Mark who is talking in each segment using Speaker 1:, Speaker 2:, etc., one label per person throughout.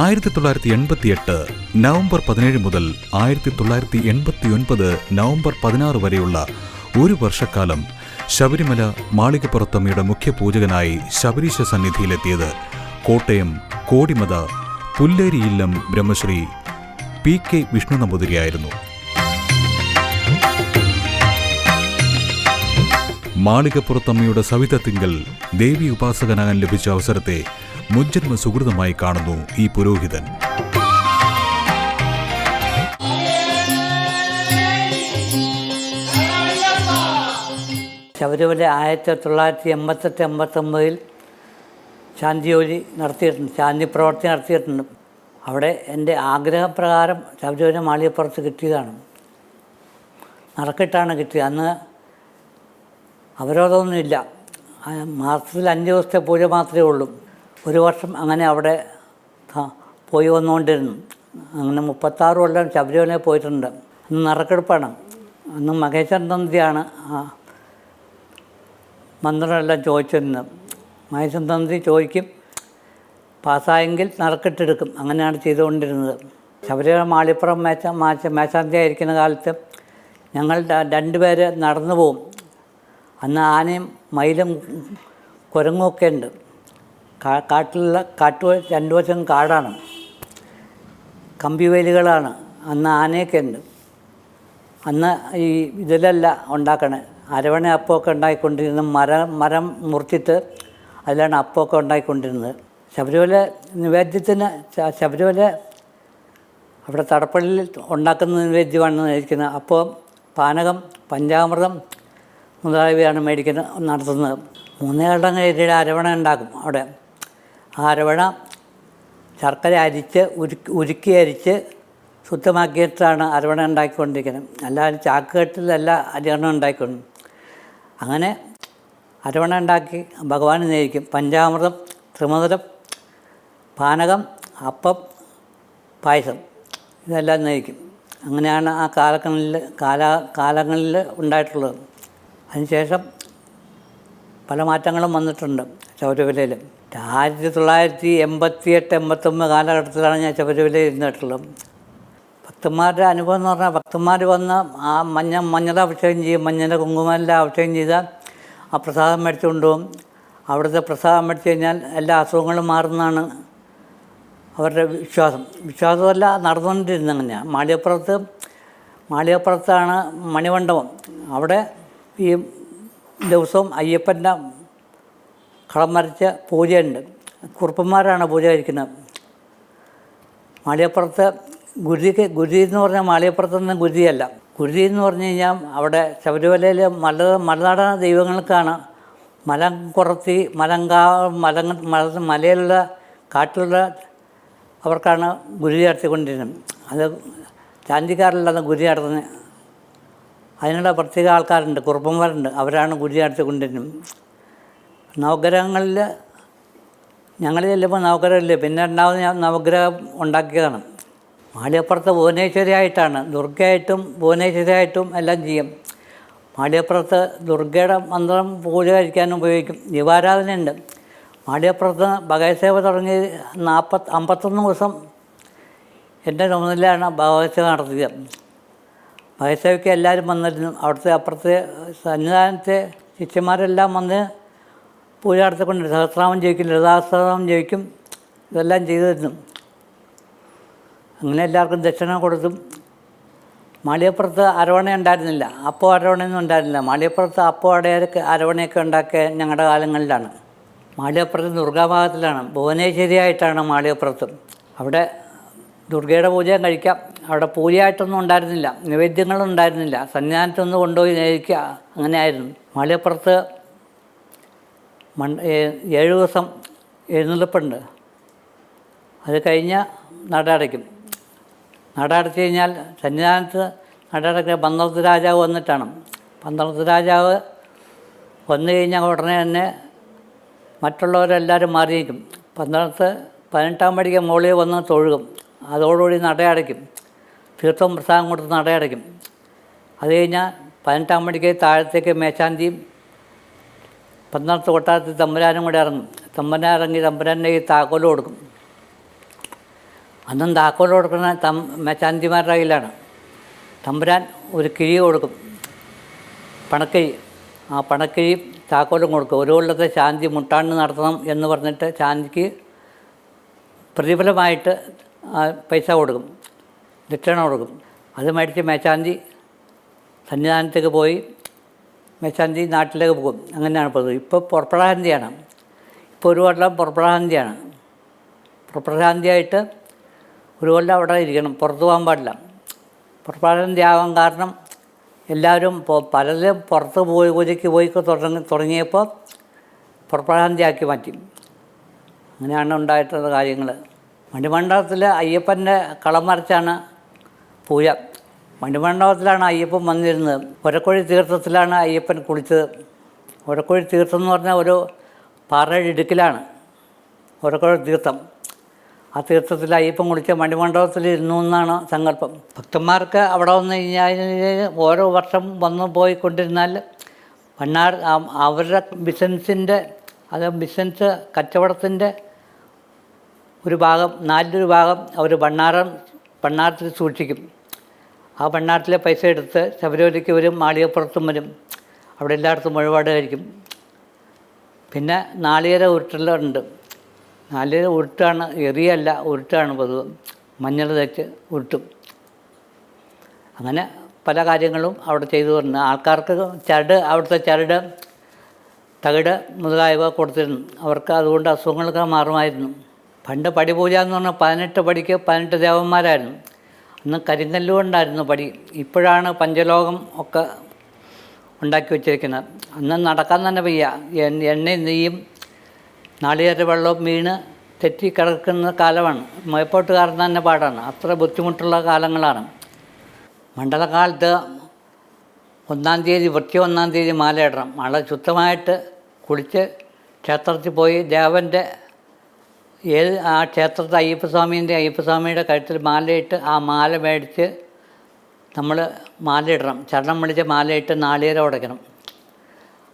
Speaker 1: ആയിരത്തി തൊള്ളായിരത്തി എൺപത്തിയെട്ട് നവംബർ പതിനേഴ് മുതൽ ആയിരത്തി തൊള്ളായിരത്തി എൺപത്തി ഒൻപത് നവംബർ പതിനാറ് വരെയുള്ള ഒരു വർഷക്കാലം ശബരിമല മാളികപ്പുറത്തമ്മയുടെ മുഖ്യ പൂജകനായി ശബരീശ സന്നിധിയിലെത്തിയത് കോട്ടയം കോടിമത പുല്ലേരിയില്ലം ബ്രഹ്മശ്രീ പി കെ വിഷ്ണു നമ്പൂതിരിയായിരുന്നു. മാളികപ്പുറത്തമ്മയുടെ സവിതത്തിങ്കൽ ദേവി ഉപാസകനാകാൻ ലഭിച്ച അവസരത്തെ മുജ്ജന്മ സുഹൃതമായി കാണുന്നു ഈ പുരോഹിതൻ.
Speaker 2: ശബരിമല ആയിരത്തി തൊള്ളായിരത്തി എൺപത്തെട്ട് എൺപത്തൊമ്പതിൽ ശാന്തിജോലി നടത്തിയിട്ടുണ്ട് ശാന്തി പ്രവർത്തി നടത്തിയിട്ടുണ്ട്. അവിടെ എന്റെ ആഗ്രഹപ്രകാരം ശബരിമല മാളികപ്പുറത്ത് കിട്ടിയതാണ്. നടക്കിട്ടാണ് കിട്ടിയത്. അന്ന് അവരോധമൊന്നുമില്ല. മാസത്തിൽ അഞ്ച് ദിവസത്തെ പൂജ മാത്രമേ ഉള്ളൂ. ഒരു വർഷം അങ്ങനെ അവിടെ പോയി വന്നുകൊണ്ടിരുന്നു. അങ്ങനെ മുപ്പത്താറ് കൊല്ലം ശബരിമല പോയിട്ടുണ്ട്. അന്ന് നറുക്കെടുപ്പാണ് അന്ന് മഹേശ്വരൻ ആ മന്ത്രമെല്ലാം ചോദിച്ചിരുന്നത്. മഹേശ്വരൻ തന്ത്രി ചോദിക്കും പാസ്സായെങ്കിൽ നറുക്കിട്ടെടുക്കും. അങ്ങനെയാണ് ചെയ്തുകൊണ്ടിരുന്നത്. ശബരിമല മാളിപ്പുറം മാച്ച മേശാന്തി ആയിരിക്കുന്ന കാലത്ത് ഞങ്ങൾ രണ്ടുപേര് നടന്നു പോവും. അന്ന് ആനയും മയിലും കുരങ്ങുമൊക്കെ ഉണ്ട്. കാ കാട്ടിലുള്ള കാട്ടു രണ്ടു വശം കാടാണ്. കമ്പിവേലികളാണ് അന്ന് ആനയൊക്കെ ഉണ്ട്. അന്ന് ഈ ഇതിലല്ല ഉണ്ടാക്കണേ. അരവണ അപ്പമൊക്കെ ഉണ്ടായിക്കൊണ്ടിരുന്ന മരം മരം മുറിച്ചിട്ട് അതിലാണ് അപ്പമൊക്കെ ഉണ്ടായിക്കൊണ്ടിരുന്നത്. ശബരിമല നിവേദ്യത്തിന് ശബരിമല അവിടെ തടപ്പള്ളിയിൽ ഉണ്ടാക്കുന്ന നിവേദ്യമാണ് മേടിക്കുന്നത് അപ്പോൾ പാനകം പഞ്ചാമൃതം മുതലായവയാണ് മേടിക്കുന്നത് നടത്തുന്നത്. മൂന്നേ കണ്ടങ്ങരയുടെ അരവണ ഉണ്ടാക്കും അവിടെ. ആ അരവണ ശർക്കര അരിച്ച് ഉരുക്കി ഉരുക്കി അരിച്ച് ശുദ്ധമാക്കിയിട്ടാണ് അരവണ ഉണ്ടാക്കിക്കൊണ്ടിരിക്കുന്നത്. അല്ലാതെ ചാക്കുകെട്ടിലല്ല അരവണ ഉണ്ടാക്കിക്കൊണ്ട് അങ്ങനെ അരവണ ഉണ്ടാക്കി ഭഗവാനെ നേരിക്കും പഞ്ചാമൃതം ത്രിമധുരം പാനകം അപ്പം പായസം ഇതെല്ലാം നയിക്കും അങ്ങനെയാണ് ആ കാലങ്ങളിൽ കാല കാലങ്ങളിൽ ഉണ്ടായിട്ടുള്ളത്. അതിനുശേഷം പല മാറ്റങ്ങളും വന്നിട്ടുണ്ട് ശബരിമലയിൽ ആയിരത്തി തൊള്ളായിരത്തി എൺപത്തി എട്ട് എൺപത്തൊമ്പത് കാലഘട്ടത്തിലാണ് ഞാൻ ശബരിമലയിൽ ഇരുന്നിട്ടുള്ളത്. ഭക്തന്മാരുടെ അനുഭവം എന്ന് പറഞ്ഞാൽ ഭക്തന്മാർ വന്ന് ആ മഞ്ഞ മഞ്ഞളെ അഭിഷേകം ചെയ്യും. മഞ്ഞൾ കുങ്കുമല്ല അഭിഷേകം ചെയ്താൽ ആ പ്രസാദം മേടിച്ചു കൊണ്ടുപോകും അവിടുത്തെ പ്രസാദം മേടിച്ചു കഴിഞ്ഞാൽ എല്ലാ അസുഖങ്ങളും മാറുന്നതാണ് അവരുടെ വിശ്വാസം. വിശ്വാസമല്ല നടന്നുകൊണ്ടിരുന്ന അങ്ങനെയാണ് മാളികപ്പുറത്ത് മാളികപ്പുറത്താണ് മണിമണ്ഡപം. അവിടെ ഈ ദിവസവും അയ്യപ്പന്റെ കളം വരച്ച പൂജയുണ്ട്. കുറുപ്പന്മാരാണ് പൂജ കഴിക്കുന്നത്. മാളികപ്പുറത്ത് ഗുരുതിക്ക് ഗുരുതി എന്ന് പറഞ്ഞാൽ മാളികപ്പുറത്തൊന്നും ഗുരുതിയല്ല ഗുരുതി എന്ന് പറഞ്ഞു കഴിഞ്ഞാൽ അവിടെ ശബരിമലയിൽ മല മലനാടൻ ദൈവങ്ങൾക്കാണ് മലം കുറത്തി മലങ്കാ മല മല മലയിലുള്ള കാട്ടിലുള്ള അവർക്കാണ് ഗുരു നടത്തിക്കൊണ്ടിരുന്നത് അത് ശാന്തിക്കാരല്ലാതെ ഗുരു നടത്തുന്നത് അതിനുള്ള പ്രത്യേക ആൾക്കാരുണ്ട് കുറുപ്പന്മാരുണ്ട് അവരാണ് ഗുരു നടത്തിക്കൊണ്ടിരുന്നത് നവഗ്രഹങ്ങളിൽ ഞങ്ങൾ ചെല്ലുമ്പോൾ നവഗ്രഹമില്ല പിന്നെ രണ്ടാമത് ഞാൻ നവഗ്രഹം ഉണ്ടാക്കിയതാണ്. മാളിയപ്പുറത്ത് ഭുവനേശ്വരിയായിട്ടാണ്. ദുർഗയായിട്ടും ഭുവനേശ്വരിയായിട്ടും എല്ലാം ചെയ്യും. മാളിയപ്പുറത്ത് ദുർഗയുടെ മന്ത്രം പൂജ കഴിക്കാനും ഉപയോഗിക്കും. ദീപാരാധനയുണ്ട്. മാളിയപ്പുറത്ത് ഭഗവത്സേവ തുടങ്ങി നാൽപ്പത്തി അമ്പത്തൊന്ന് ദിവസം എന്റെ ചുമതലയാണ് ഭഗവത്സേവ നടത്തിയത്. ഭഗവത്സേവയ്ക്ക് എല്ലാവരും വന്നിരുന്നു. അവിടുത്തെ അപ്പുറത്തെ സന്നിധാനത്തെ ശിഷ്യന്മാരെല്ലാം വന്ന് പൂജ നടത്തിക്കൊണ്ട് സഹസ്രാമം ജയിക്കും ലളിതാസ്രാമം ജയിക്കും ഇതെല്ലാം ചെയ്തിരുന്നു. അങ്ങനെ എല്ലാവർക്കും ദക്ഷിണ കൊടുത്തും. മാളിയപ്പുറത്ത് അരവണ ഉണ്ടായിരുന്നില്ല. അപ്പോൾ അരവണയൊന്നും ഉണ്ടായിരുന്നില്ല. മാളിയപ്പുറത്ത് അപ്പോൾ അടയൊക്കെ അരവണയൊക്കെ ഉണ്ടാക്കിയ ഞങ്ങളുടെ കാലങ്ങളിലാണ്. മാളിയപ്പുറത്ത് ദുർഗാഭാഗത്തിലാണ്. ഭുവനേശ്വരിയായിട്ടാണ് മാളിയപ്പുറത്ത് അവിടെ ദുർഗയുടെ പൂജയും കഴിക്കാം. അവിടെ പൂജയായിട്ടൊന്നും ഉണ്ടായിരുന്നില്ല. നിവേദ്യങ്ങളും ഉണ്ടായിരുന്നില്ല. സന്നിധാനത്തൊന്ന് കൊണ്ടുപോയി നയിക്കുക അങ്ങനെയായിരുന്നു. മാളിയപ്പുറത്ത് ഏ- ഏഴ് ദിവസം എഴുന്നള്ളിപ്പുണ്ട്. അത് കഴിഞ്ഞ് നട അടയ്ക്കും. നട അടച്ചു കഴിഞ്ഞാൽ സന്നിധാനത്ത് നട അടക്കുക പന്തളത്ത് രാജാവ് വന്നിട്ടാണ്. പന്തളത്ത് രാജാവ് വന്നു കഴിഞ്ഞാൽ ഉടനെ തന്നെ മറ്റുള്ളവരെല്ലാവരും മാറി നിൽക്കും പന്തളത്ത് പതിനെട്ടാം പടിക്ക് മുകളിൽ വന്ന് തൊഴുകും. അതോടുകൂടി നടയടയ്ക്കും. തീർത്ഥം പ്രസാദം കൊടുത്ത് നടയടയ്ക്കും. അത് കഴിഞ്ഞാൽ പതിനെട്ടാം പടിക്ക് താഴത്തേക്ക് മേശാന്തിയും പന്ത്രണ്ട് കൊട്ടാരത്തിൽ തമ്പുരാനും കൂടെ ഇറങ്ങും. തമ്പുരാൻ ഇറങ്ങി തമ്പുരാന്റെ ഈ താക്കോൽ കൊടുക്കും. അന്നും താക്കോൽ കൊടുക്കുന്ന തം മെച്ചാന്തിമാരുടെ കയ്യിലാണ്. തമ്പുരാൻ ഒരു കിഴി കൊടുക്കും. പണക്കിഴി. ആ പണക്കിഴി താക്കോലും കൊടുക്കും. ഒരു കൊല്ലത്തെ ശാന്തി മുട്ടാണ്ട് നടത്തണം എന്ന് പറഞ്ഞിട്ട് ശാന്തിക്ക് പ്രതിഫലമായിട്ട് പൈസ കൊടുക്കും. ദക്ഷിണ കൊടുക്കും. അത് മേടിച്ച് മേശാന്തി സന്നിധാനത്തേക്ക് പോയി മേശാന്തി നാട്ടിലേക്ക് പോകും. അങ്ങനെയാണ് പോകുന്നത് ഇപ്പോൾ പുറപ്പെടാന്തിയാണ് ഇപ്പോൾ ഒരു കൊല്ലം പുറപ്പെടാന്തിയാണ് പുറപ്പെടാന്തിയായിട്ട് ഒരു കൊല്ലം അവിടെ ഇരിക്കണം. പുറത്തു പോകാൻ പാടില്ല. പുറപ്പാടൻ ത്യാഗം കാരണം എല്ലാവരും പലരും പുറത്ത് പോയി ഒതുക്കി പോയി തുടങ്ങി തുടങ്ങിയപ്പോൾ പുറപ്പാടാന്തിയാക്കി മാറ്റി. അങ്ങനെയാണ് ഉണ്ടായിട്ടുള്ള കാര്യങ്ങൾ. മണിമണ്ഡപത്തിൽ അയ്യപ്പന്റെ കളം മറിച്ചാണ് പൂജ. മണിമണ്ഡപത്തിലാണ് അയ്യപ്പൻ വന്നിരുന്നത്. ഒരക്കൊഴി തീർത്ഥത്തിലാണ് അയ്യപ്പൻ കുളിച്ചത്. ഒരക്കൊഴി തീർത്ഥം എന്ന് പറഞ്ഞാൽ ഒരു പാറയുടെ ഇടുക്കിലാണ്. ഒരക്കൊഴി തീർത്ഥം. ആ തീർത്ഥത്തിൽ അയ്യപ്പം കുളിച്ച മണിമണ്ഡപത്തിൽ ഇരുന്നു എന്നാണ് സങ്കല്പം. ഭക്തന്മാർക്ക് അവിടെ വന്നു കഴിഞ്ഞാൽ ഓരോ വർഷം വന്നു പോയിക്കൊണ്ടിരുന്നാൽ കൊണ്ടിരുന്നാൽ ആ- അവരുടെ ബിസിനസ്സിന്റെ അത് ബിസിനസ് കച്ചവടത്തിന്റെ ഒരു ഭാഗം നാലിലൊരു ഭാഗം അവർ ഭണ്ണാരം ഭണ്ണാരത്തിൽ സൂക്ഷിക്കും. ആ ഭണ്ണാരത്തിലെ പൈസ എടുത്ത് ശബരിമലയ്ക്ക് വരും മാളികപ്പുറത്തും വരും. അവിടെ എല്ലായിടത്തും വഴിപാട് കഴിക്കും പിന്നെ നാളികേര ഉരുട്ടലുണ്ട്. നാളികേര ഉരുട്ടാണ് എറിയല്ല ഉരുട്ടാണ് പതിവ്. മഞ്ഞൾ തേച്ച് ഉരുട്ടും. അങ്ങനെ പല കാര്യങ്ങളും അവിടെ ചെയ്തു വരുന്നു. ആൾക്കാർക്ക് ചരട് അവിടുത്തെ ചരട് തകിട് മുതലായവ കൊടുത്തിരുന്നു. അവർക്ക് അതുകൊണ്ട് അസുഖങ്ങളൊക്കെ മാറുമായിരുന്നു. പണ്ട് പടിപൂജ എന്ന് പറഞ്ഞാൽ പതിനെട്ട് പടിക്ക് പതിനെട്ട് ദേവന്മാരായിരുന്നു. അന്ന് കരിങ്കല്ലുകൊണ്ടായിരുന്നു പടി. ഇപ്പോഴാണ് പഞ്ചലോകം ഒക്കെ ഉണ്ടാക്കി വെച്ചിരിക്കുന്നത്. അന്ന് നടക്കാൻ തന്നെ വയ്യ. എണ്ണ എണ്ണയും നെയ്യും നാളികേര വെള്ളം വീണ് തെറ്റി കിടക്കുന്ന കാലമാണ്. മേപ്പോട്ടുകാരൻ തന്നെ പാടാണ്. അത്ര ബുദ്ധിമുട്ടുള്ള കാലങ്ങളാണ്. മണ്ഡലകാലത്ത് ഒന്നാം തീയതി വൃത്തി ഒന്നാം തീയതി മാലയിടണം. മഴ ശുദ്ധമായിട്ട് കുളിച്ച് ക്ഷേത്രത്തിൽ പോയി ദേവന്റെ ഏത് ആ ക്ഷേത്രത്തെ അയ്യപ്പസ്വാമീന്റെ അയ്യപ്പസ്വാമിയുടെ കഴുത്തിൽ മാലയിട്ട് ആ മാല മേടിച്ച് നമ്മൾ മാലയിടണം. ചരണം വിളിച്ച് മാലയിട്ട് നാളികേരം ഉടയ്ക്കണം.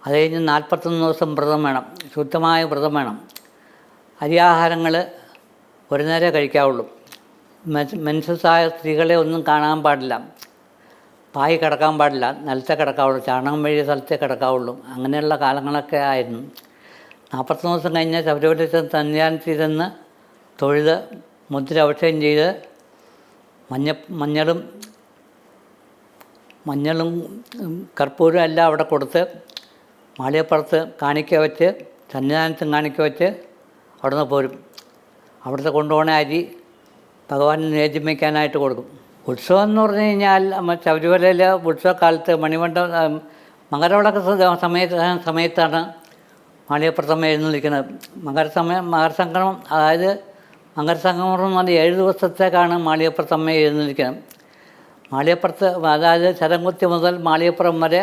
Speaker 2: അത് കഴിഞ്ഞ് നാൽപ്പത്തൊന്ന് ദിവസം വ്രതം വേണം ശുദ്ധമായ വ്രതം വേണം. അരിയാഹാരങ്ങൾ ഒരു നേരം കഴിക്കാവുള്ളൂ. മെൻസസായ സ്ത്രീകളെ ഒന്നും കാണാൻ പാടില്ല. പായി കിടക്കാൻ പാടില്ല നിലത്തെ കിടക്കാവുള്ളൂ ചാണകം വഴി സ്ഥലത്തെ കിടക്കാവുള്ളൂ. അങ്ങനെയുള്ള കാലങ്ങളൊക്കെ ആയിരുന്നു. നാൽപ്പത്തൊന്ന് ദിവസം കഴിഞ്ഞ് ശബരിമല സന്നിധാനത്തിൽ ചെന്ന് തൊഴുത് മുദ്ര അഭിഷേകം ചെയ്ത് മഞ്ഞ മഞ്ഞളും മഞ്ഞളും കർപ്പൂരം എല്ലാം അവിടെ കൊടുത്ത് മാളിയപ്പുറത്ത് കാണിക്ക വെച്ച് സന്നിധാനത്തും കാണിക്ക വെച്ച് അവിടുന്ന് പോരും. അവിടുത്തെ കൊണ്ടുപോകണ അരി ഭഗവാന് നേദ്യം കൊടുക്കും. ഉത്സവം എന്ന് പറഞ്ഞു കഴിഞ്ഞാൽ ശബരിമലയിൽ ഉത്സവകാലത്ത് മണിമണ്ഡപം മകരവിളക്ക് സമയത്ത് സമയത്താണ് മാളികപ്പുറത്തമ്മ എഴുന്നള്ളിക്കുന്നത്. മകരസമയം മകരസംക്രമം അതായത് മകരസംക്രമം എന്ന് പറഞ്ഞാൽ ഏഴ് ദിവസത്തേക്കാണ് മാളികപ്പുറത്തമ്മ എഴുന്നള്ളിക്കുന്നത്. മാളികപ്പുറത്ത് അതായത് ശരംകുത്തി മുതൽ മാളികപ്പുറം വരെ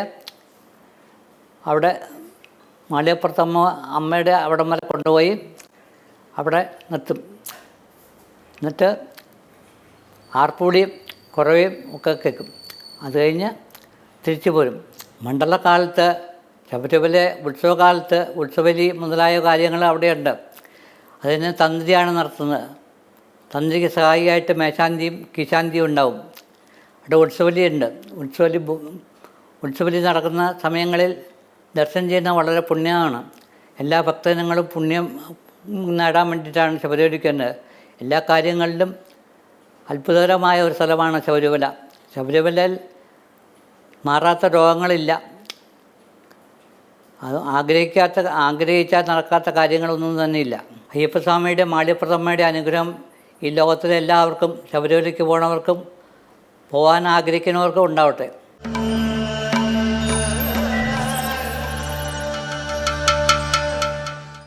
Speaker 2: അവിടെ മാളികപ്പുറത്തമ്മ അമ്മയുടെ അവിടം വരെ കൊണ്ടുപോയി അവിടെ നിർത്തും. എന്നിട്ട് ആർപ്പൂടിയും കുറവയും ഒക്കെ കേൾക്കും. അത് കഴിഞ്ഞ് തിരിച്ചു പോരും. മണ്ഡലകാലത്ത് ശബരിമല ഉത്സവകാലത്ത് ഉത്സവലി മുതലായ കാര്യങ്ങൾ അവിടെയുണ്ട്. അതിന് തന്ത്രിയാണ് നടത്തുന്നത്. തന്ത്രിക്ക് സഹായിയായിട്ട് മേശാന്തിയും കിശാന്തിയും ഉണ്ടാവും. അവിടെ ഉത്സവലി ഉണ്ട്. ഉത്സവലി ഉത്സവലി നടക്കുന്ന സമയങ്ങളിൽ ദർശനം ചെയ്യുന്ന വളരെ പുണ്യമാണ്. എല്ലാ ഭക്തജനങ്ങളും പുണ്യം നേടാൻ വേണ്ടിയിട്ടാണ് ശബരിമലയ്ക്ക് വരുന്നത്. എല്ലാ കാര്യങ്ങളിലും അത്ഭുതകരമായ ഒരു സ്ഥലമാണ് ശബരിമല. ശബരിമലയിൽ മാറാത്ത രോഗങ്ങളില്ല. അത് ആഗ്രഹിക്കാത്ത ആഗ്രഹിച്ചാൽ നടക്കാത്ത കാര്യങ്ങളൊന്നും തന്നെയില്ല അയ്യപ്പസ്വാമിയുടെ മാളിയപ്രഥമ്മയുടെ അനുഗ്രഹം ഈ ലോകത്തിലെ എല്ലാവർക്കും ശബരിമലയ്ക്ക് പോണവർക്കും പോകാൻ ആഗ്രഹിക്കുന്നവർക്കും ഉണ്ടാവട്ടെ.